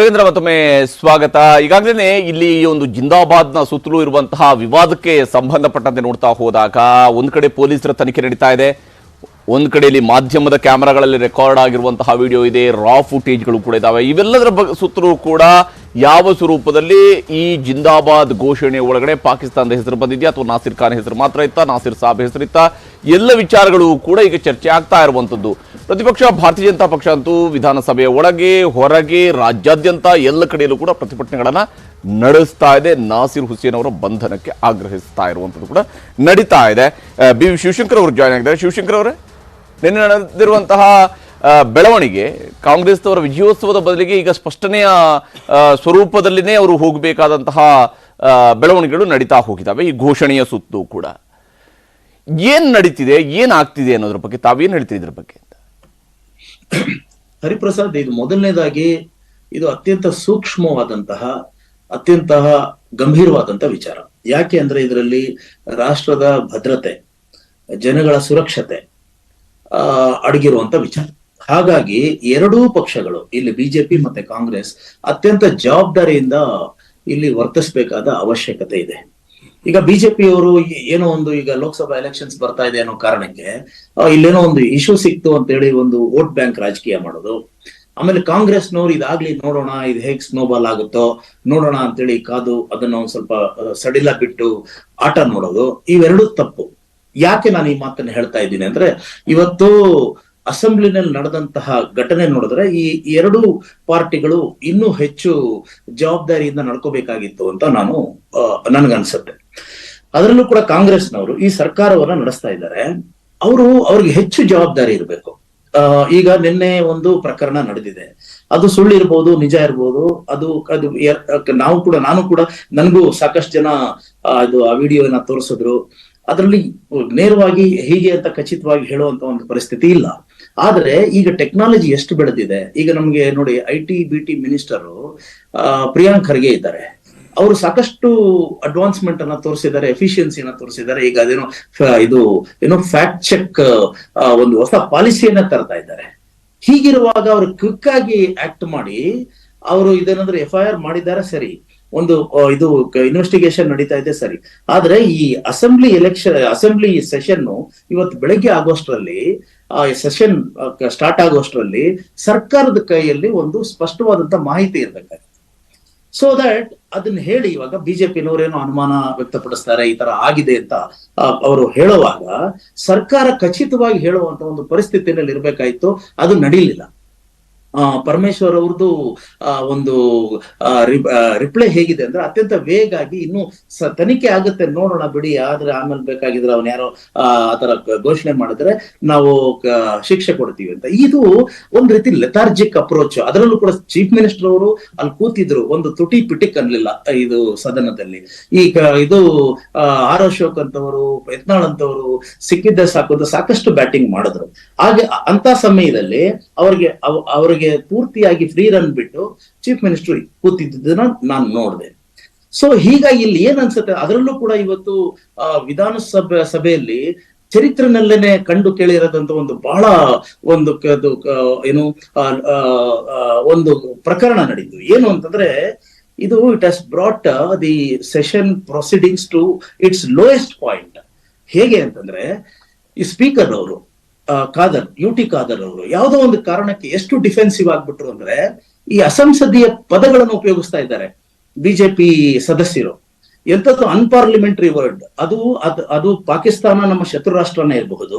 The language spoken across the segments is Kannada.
ಯೋಗೇಂದ್ರ ಮತ್ತೊಮ್ಮೆ ಸ್ವಾಗತ. ಈಗಾಗಲೇ ಇಲ್ಲಿ ಈ ಒಂದು ಜಿಂದಾಬಾದ್ನ ಸುತ್ತಲೂ ಇರುವಂತಹ ವಿವಾದಕ್ಕೆ ಸಂಬಂಧಪಟ್ಟಂತೆ ನೋಡ್ತಾ ಹೋದಾಗ, ಒಂದ್ ಕಡೆ ಪೊಲೀಸರ ತನಿಖೆ ನಡೀತಾ ಇದೆ. ಒಂದ್ ಕಡೆಯಲ್ಲಿ ಮಾಧ್ಯಮದ ಕ್ಯಾಮೆರಾಗಳಲ್ಲಿ ರೆಕಾರ್ಡ್ ಆಗಿರುವಂತಹ ವಿಡಿಯೋ ಇದೆ ರಾ ಫುಟೇಜ್ಗಳು ಕೂಡ ಇದಾವೆ. ಇವೆಲ್ಲದರ ಬಗ್ಗೆ ಸುತ್ತಲೂ ಕೂಡ ಯಾವ ಸ್ವರೂಪದಲ್ಲಿ ಈ ಜಿಂದಾಬಾದ್ ಘೋಷಣೆ ಒಳಗಡೆ ಪಾಕಿಸ್ತಾನದ ಹೆಸರು ಬಂದಿದೆಯಾ ಅಥವಾ ನಾಸಿರ್ ಖಾನ್ ಹೆಸರು ಮಾತ್ರ ಇತ್ತ, ನಾಸಿರ್ ಸಾಬ್ ಹೆಸರಿತ್ತ ಎಲ್ಲ ವಿಚಾರಗಳು ಕೂಡ ಈಗ ಚರ್ಚೆ ಆಗ್ತಾ ಇರುವಂತದ್ದು. ಪ್ರತಿಪಕ್ಷ, ಭಾರತೀಯ ಜನತಾ ಪಕ್ಷ ಅಂತೂ ವಿಧಾನಸಭೆಯ ಒಳಗೆ, ಹೊರಗೆ, ರಾಜ್ಯಾದ್ಯಂತ ಎಲ್ಲ ಕಡೆಯಲ್ಲೂ ಕೂಡ ಪ್ರತಿಭಟನೆಗಳನ್ನ ನಡೆಸ್ತಾ ಇದೆ. ನಾಸಿರ್ ಹುಸೇನ್ ಅವರ ಬಂಧನಕ್ಕೆ ಆಗ್ರಹಿಸ್ತಾ ಇರುವಂಥದ್ದು ಕೂಡ ನಡೀತಾ ಇದೆ. ಬಿ. ಶಿವಶಂಕರ್ ಅವರು ಜಾಯ್ನ್ ಆಗಿದ್ದಾರೆ. ಶಿವಶಂಕರ್ ಅವರೇ? ನಿನ್ನೆ ನಡೆದಿರುವಂತಹ ಬೆಳವಣಿಗೆ, ಕಾಂಗ್ರೆಸ್ನವರ ವಿಜಯೋತ್ಸವದ ಬದಲಿಗೆ ಈಗ ಸ್ಪಷ್ಟನೆಯ ಸ್ವರೂಪದಲ್ಲಿನೇ ಅವರು ಹೋಗಬೇಕಾದಂತಹ ಬೆಳವಣಿಗೆಗಳು ನಡೀತಾ ಹೋಗಿದ್ದಾವೆ. ಈ ಘೋಷಣೆಯ ಸುತ್ತು ಕೂಡ. ಏನ್ ನಡೀತಿದೆ, ಏನ್ ಆಗ್ತಿದೆ ಅನ್ನೋದ್ರ ಬಗ್ಗೆ ತಾವೇನು ಹೇಳ್ತೀರಿ ಇದ್ರ ಬಗ್ಗೆ ಹರಿಪ್ರಸಾದ್, ಇದು ಮೊದಲನೇದಾಗಿ ಇದು ಅತ್ಯಂತ ಸೂಕ್ಷ್ಮವಾದಂತಹ, ಅತ್ಯಂತ ಗಂಭೀರವಾದಂತಹ ವಿಚಾರ. ಯಾಕೆ ಅಂದ್ರೆ ಇದರಲ್ಲಿ ರಾಷ್ಟ್ರದ ಭದ್ರತೆ, ಜನಗಳ ಸುರಕ್ಷತೆ ಅಡಗಿರುವಂತ ವಿಚಾರ. ಹಾಗಾಗಿ ಎರಡೂ ಪಕ್ಷಗಳು, ಇಲ್ಲಿ ಬಿಜೆಪಿ ಮತ್ತೆ ಕಾಂಗ್ರೆಸ್, ಅತ್ಯಂತ ಜವಾಬ್ದಾರಿಯಿಂದ ಇಲ್ಲಿ ವರ್ತಿಸಬೇಕಾದ ಅವಶ್ಯಕತೆ ಇದೆ. ಈಗ ಬಿಜೆಪಿಯವರು ಏನೋ ಒಂದು ಈಗ ಲೋಕಸಭಾ ಎಲೆಕ್ಷನ್ಸ್ ಬರ್ತಾ ಇದೆ ಅನ್ನೋ ಕಾರಣಕ್ಕೆ ಇಲ್ಲೇನೋ ಒಂದು ಇಶ್ಯೂ ಸಿಕ್ತು ಅಂತ ಹೇಳಿ ಒಂದು ವೋಟ್ ಬ್ಯಾಂಕ್ ರಾಜಕೀಯ ಮಾಡೋದು. ಆಮೇಲೆ ಕಾಂಗ್ರೆಸ್ನವ್ರು ಇದಾಗ್ಲಿ ನೋಡೋಣ, ಇದು ಹೇಗ್ ಸ್ನೋಬಾಲ್ ಆಗುತ್ತೋ, ನೋಡೋಣ ಅಂತೇಳಿ ಕಾದು ಅದನ್ನ ಒಂದ್ ಸ್ವಲ್ಪ ಸಡಿಲ ಬಿಟ್ಟು ಆಟ ನೋಡೋದು, ಇವೆರಡೂ ತಪ್ಪು. ಯಾಕೆ ನಾನು ಈ ಮಾತನ್ನ ಹೇಳ್ತಾ ಇದ್ದೀನಿ ಅಂದ್ರೆ ಇವತ್ತು ಅಸೆಂಬ್ಲಿನಲ್ಲಿ ನಡೆದಂತಹ ಘಟನೆ ನೋಡಿದ್ರೆ ಈ ಎರಡು ಪಾರ್ಟಿಗಳು ಇನ್ನೂ ಹೆಚ್ಚು ಜವಾಬ್ದಾರಿಯಿಂದ ನಡ್ಕೋಬೇಕಾಗಿತ್ತು ಅಂತ ನಾನು ನನಗನ್ಸುತ್ತೆ. ಅದರಲ್ಲೂ ಕೂಡ ಕಾಂಗ್ರೆಸ್ನವರು ಈ ಸರ್ಕಾರವನ್ನ ನಡೆಸ್ತಾ ಇದ್ದಾರೆ. ಅವರು ಅವ್ರಿಗೆ ಹೆಚ್ಚು ಜವಾಬ್ದಾರಿ ಇರಬೇಕು. ಈಗ ನಿನ್ನೆ ಒಂದು ಪ್ರಕರಣ ನಡೆದಿದೆ. ಅದು ಸುಳ್ಳು ಇರ್ಬೋದು, ನಿಜ ಇರ್ಬೋದು, ಅದು ಅದು ನಾವು ಕೂಡ, ನಾನು ಕೂಡ, ನನಗೂ ಸಾಕಷ್ಟು ಜನ ಅದು ಆ ವಿಡಿಯೋನ ತೋರಿಸಿದ್ರು. ಅದರಲ್ಲಿ ನೇರವಾಗಿ ಹೀಗೆ ಅಂತ ಖಚಿತವಾಗಿ ಹೇಳುವಂತ ಒಂದು ಪರಿಸ್ಥಿತಿ ಇಲ್ಲ. ಆದ್ರೆ ಈಗ ಟೆಕ್ನಾಲಜಿ ಎಷ್ಟು ಬೆಳೆದಿದೆ, ಈಗ ನಮ್ಗೆ ನೋಡಿ I T, B T minister Priyank Kharge ಇದ್ದಾರೆ. ಅವರು ಸಾಕಷ್ಟು ಅಡ್ವಾನ್ಸ್ಮೆಂಟ್ ಅನ್ನ ತೋರಿಸಿದ್ದಾರೆ ಎಫಿಷಿಯನ್ಸಿನ ತೋರಿಸಿದ್ದಾರೆ. ಈಗ ಅದೇನೋ ಇದು ಏನೋ ಫ್ಯಾಕ್ಟ್ ಚೆಕ್ ಒಂದು ಹೊಸ ಪಾಲಿಸಿಯನ್ನ ತರ್ತಾ ಇದ್ದಾರೆ. ಹೀಗಿರುವಾಗ ಅವರು ಕ್ವಿಕ್ ಆಗಿ ಆಕ್ಟ್ ಮಾಡಿ, ಅವರು ಇದೇನಂದ್ರೆ ಎಫ್ ಐ ಆರ್ ಮಾಡಿದ್ದಾರೆ ಸರಿ. ಒಂದು ಇದು ಇನ್ವೆಸ್ಟಿಗೇಷನ್ ನಡೀತಾ ಇದೆ ಸರಿ. ಆದ್ರೆ ಈ ಅಸೆಂಬ್ಲಿ ಎಲೆಕ್ಷನ್ ಅಸೆಂಬ್ಲಿ ಸೆಷನ್ ಇವತ್ತು ಬೆಳಗ್ಗೆ ಆಗೋಷ್ಟರಲ್ಲಿ, ಆ ಸೆಷನ್ ಸ್ಟಾರ್ಟ್ ಆಗೋಷ್ಟರಲ್ಲಿ ಸರ್ಕಾರದ ಕೈಯಲ್ಲಿ ಒಂದು ಸ್ಪಷ್ಟವಾದಂತ ಮಾಹಿತಿ ಇರಬೇಕಾಗಿತ್ತು ಸೊ ದಟ್ ಅದನ್ನ ಹೇಳಿ ಇವಾಗ ಬಿಜೆಪಿನವರೇನೋ ಅನುಮಾನ ವ್ಯಕ್ತಪಡಿಸ್ತಾರೆ, ಈ ತರ ಆಗಿದೆ ಅಂತ ಅವರು ಹೇಳುವಾಗ ಸರ್ಕಾರ ಖಚಿತವಾಗಿ ಹೇಳುವಂತ ಒಂದು ಪರಿಸ್ಥಿತಿನಲ್ಲಿ ಇರ್ಬೇಕಾಯ್ತು, ಅದು ನಡೀಲಿಲ್ಲ. ಪರಮೇಶ್ವರ್ ಅವ್ರದ್ದು ಆ ಒಂದು ರಿಪ್ಲೈ ಹೇಗಿದೆ ಅಂದ್ರೆ ಅತ್ಯಂತ ವೇಗ ಆಗಿ ಇನ್ನು ತನಿಖೆ ಆಗುತ್ತೆ ನೋಡೋಣ ಬಿಡಿ ಆದ್ರೆ ಆಮೇಲೆ ಬೇಕಾಗಿದ್ರೆ ಅವನ್ ಯಾರೋ ಆ ಆತರ ಘೋಷಣೆ ಮಾಡಿದ್ರೆ ನಾವು ಶಿಕ್ಷೆ ಕೊಡ್ತೀವಿ ಅಂತ. ಇದು ಒಂದ್ ರೀತಿ ಲೆಥಾರ್ಜಿಕ್ ಅಪ್ರೋಚ್ ಅದರಲ್ಲೂ ಕೂಡ ಚೀಫ್ ಮಿನಿಸ್ಟರ್ ಅವರು ಅಲ್ಲಿ ಕೂತಿದ್ರು ಒಂದು ತುಟಿ ಪಿಟಿಕ್ ಅನ್ಲಿಲ್ಲ ಇದು ಸದನದಲ್ಲಿ. ಈಗ ಇದು ಆ, ಆರ್ ಅಶೋಕ್ ಅಂತವರು ಯತ್ನಾಳ್ ಅಂತವರು ಸಿಕ್ಕಿದ್ದ ಸಾಕು ಸಾಕಷ್ಟು ಬ್ಯಾಟಿಂಗ್ ಮಾಡಿದ್ರು. ಹಾಗೆ ಅಂತ ಸಮಯದಲ್ಲಿ ಅವ್ರಿಗೆ ಅವ್- ಅವ್ರಿಗೆ ಪೂರ್ತಿಯಾಗಿ ಫ್ರೀ ರನ್ ಬಿಟ್ಟು ಚೀಫ್ ಮಿನಿಸ್ಟರ್ ಕೂತಿದ್ದನ್ನ ನಾನು ನೋಡಿದೆ. ಸೊ ಹೀಗಾಗಿ ಇಲ್ಲಿ ಏನ್ ಅನ್ಸುತ್ತೆ? ಅದರಲ್ಲೂ ಕೂಡ ಇವತ್ತು ಆ, ವಿಧಾನಸಭೆ ಸಭೆಯಲ್ಲಿ ಚರಿತ್ರನಲ್ಲೇನೆ ಕಂಡು ಕೇಳಿರದಂತ ಒಂದು ಬಹಳ ಒಂದು ಏನು ಒಂದು ಪ್ರಕರಣ ನಡೀತು ಏನು ಅಂತಂದ್ರೆ ಇದು it has brought the session proceedings to its lowest point ಹೇಗೆ ಅಂತಂದ್ರೆ ಈ ಸ್ಪೀಕರ್ ಅವರು ಖಾದರ್ ಯು ಟಿ ಖಾದರ್ ಅವರು, ಯಾವುದೋ ಒಂದು ಕಾರಣಕ್ಕೆ ಎಷ್ಟು ಡಿಫೆನ್ಸಿವ್ ಆಗ್ಬಿಟ್ರು ಅಂದ್ರೆ ಈ ಅಸಂಸದೀಯ ಪದಗಳನ್ನು ಉಪಯೋಗಿಸ್ತಾ ಇದ್ದಾರೆ ಬಿಜೆಪಿ ಸದಸ್ಯರು. ಎಂತದ್ದು ಅನ್ಪಾರ್ಲಿಮೆಂಟರಿ ವರ್ಡ್ ಅದು ಅದು ಅದು ಪಾಕಿಸ್ತಾನ ನಮ್ಮ ಶತ್ರು ರಾಷ್ಟ್ರನೇ ಇರಬಹುದು.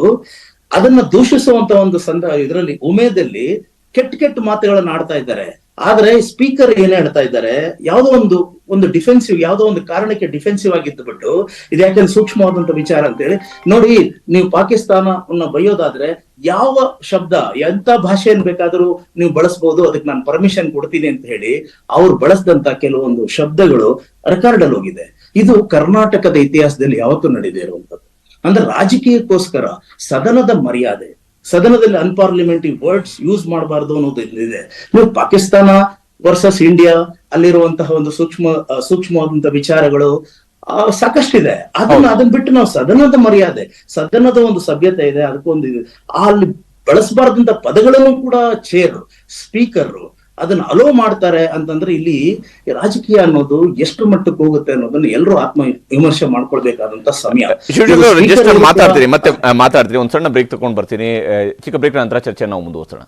ಅದನ್ನ ದೂಷಿಸುವಂತ ಒಂದು ಸಂದ, ಇದರಲ್ಲಿ, ಉಮೇದಲ್ಲಿ ಕೆಟ್ಟ ಕೆಟ್ಟ ಮಾತುಗಳನ್ನ ಆಡ್ತಾ ಇದ್ದಾರೆ. ಆದ್ರೆ ಸ್ಪೀಕರ್ ಏನ್ ಹೇಳ್ತಾ ಇದ್ದಾರೆ, ಯಾವುದೋ ಒಂದು ಒಂದು ಡಿಫೆನ್ಸಿವ್ ಯಾವುದೋ ಒಂದು ಕಾರಣಕ್ಕೆ ಡಿಫೆನ್ಸಿವ್ ಆಗಿದ್ದು ಬಿಟ್ಟು, ಇದು ಯಾಕಂದ್ರೆ ಸೂಕ್ಷ್ಮವಾದಂತ ವಿಚಾರ ಅಂತ ಹೇಳಿ ನೋಡಿ, ನೀವು ಪಾಕಿಸ್ತಾನವನ್ನ ಬೈಯೋದಾದ್ರೆ ಯಾವ ಶಬ್ದ ಎಂತ ಭಾಷೆಯನ್ನು ಬೇಕಾದರೂ ನೀವು ಬಳಸಬಹುದು ಅದಕ್ಕೆ ನಾನು ಪರ್ಮಿಷನ್ ಕೊಡ್ತೀನಿ ಅಂತ ಹೇಳಿ, ಅವ್ರು ಬಳಸಿದಂತ ಕೆಲವೊಂದು ಶಬ್ದಗಳು ರೆಕಾರ್ಡ್ ಅಲ್ಲಿ ಹೋಗಿದೆ. ಇದು ಕರ್ನಾಟಕದ ಇತಿಹಾಸದಲ್ಲಿ ಯಾವತ್ತೂ ನಡೆದೇ ಇರುವಂತದ್ದು ಅಂದ್ರೆ ರಾಜಕೀಯಕ್ಕೋಸ್ಕರ ಸದನದ ಮರ್ಯಾದೆ ಸದನದಲ್ಲಿ ಅನ್ಪಾರ್ಲಿಮೆಂಟರಿ ವರ್ಡ್ಸ್ ಯೂಸ್ ಮಾಡಬಾರ್ದು ಅನ್ನೋದು ಇದೆ. ನೀವು ಪಾಕಿಸ್ತಾನ ವರ್ಸಸ್ ಇಂಡಿಯಾ ಅಲ್ಲಿರುವಂತಹ ಒಂದು ಸೂಕ್ಷ್ಮ ಸೂಕ್ಷ್ಮವಾದಂತಹ ವಿಚಾರಗಳು ಆ, ಸಾಕಷ್ಟಿದೆ. ಅದನ್ನ ಅದನ್ನ ಬಿಟ್ಟು ನಾವು ಸದನದ ಮರ್ಯಾದೆ ಸದನದ ಒಂದು ಸಭ್ಯತೆ ಇದೆ ಅದಕ್ಕೊಂದು ಇದೆ. ಅಲ್ಲಿ ಬಳಸಬಾರ್ದಂತ ಪದಗಳನ್ನು ಕೂಡ ಚೇರ್ ಸ್ಪೀಕರ್ ಅದನ್ನ ಅಲೋ ಮಾಡ್ತಾರೆ ಅಂತಂದ್ರೆ ಇಲ್ಲಿ ರಾಜಕೀಯ ಅನ್ನೋದು ಎಷ್ಟು ಮಟ್ಟಕ್ಕೆ ಹೋಗುತ್ತೆ ಅನ್ನೋದನ್ನ ಎಲ್ಲರೂ ಆತ್ಮ ವಿಮರ್ಶೆ ಮಾಡ್ಕೊಳ್ಬೇಕಾದಂತ ಸಮಯ. ಮಾತಾಡ್ತೀನಿ ಮತ್ತೆ ಮಾತಾಡ್ತೀನಿ ಒಂದ್ ಸಣ್ಣ ಬ್ರೇಕ್ ತಗೊಂಡ್ ಬರ್ತೀನಿ. ಚಿಕ್ಕ ಬ್ರೇಕ್ ನಂತರ ಚರ್ಚೆ ನಾವು ಮುಂದುವರ್ಸೋಣ.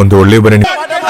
ಒಂದು ಒಳ್ಳೆ ಬನ್ನಿ.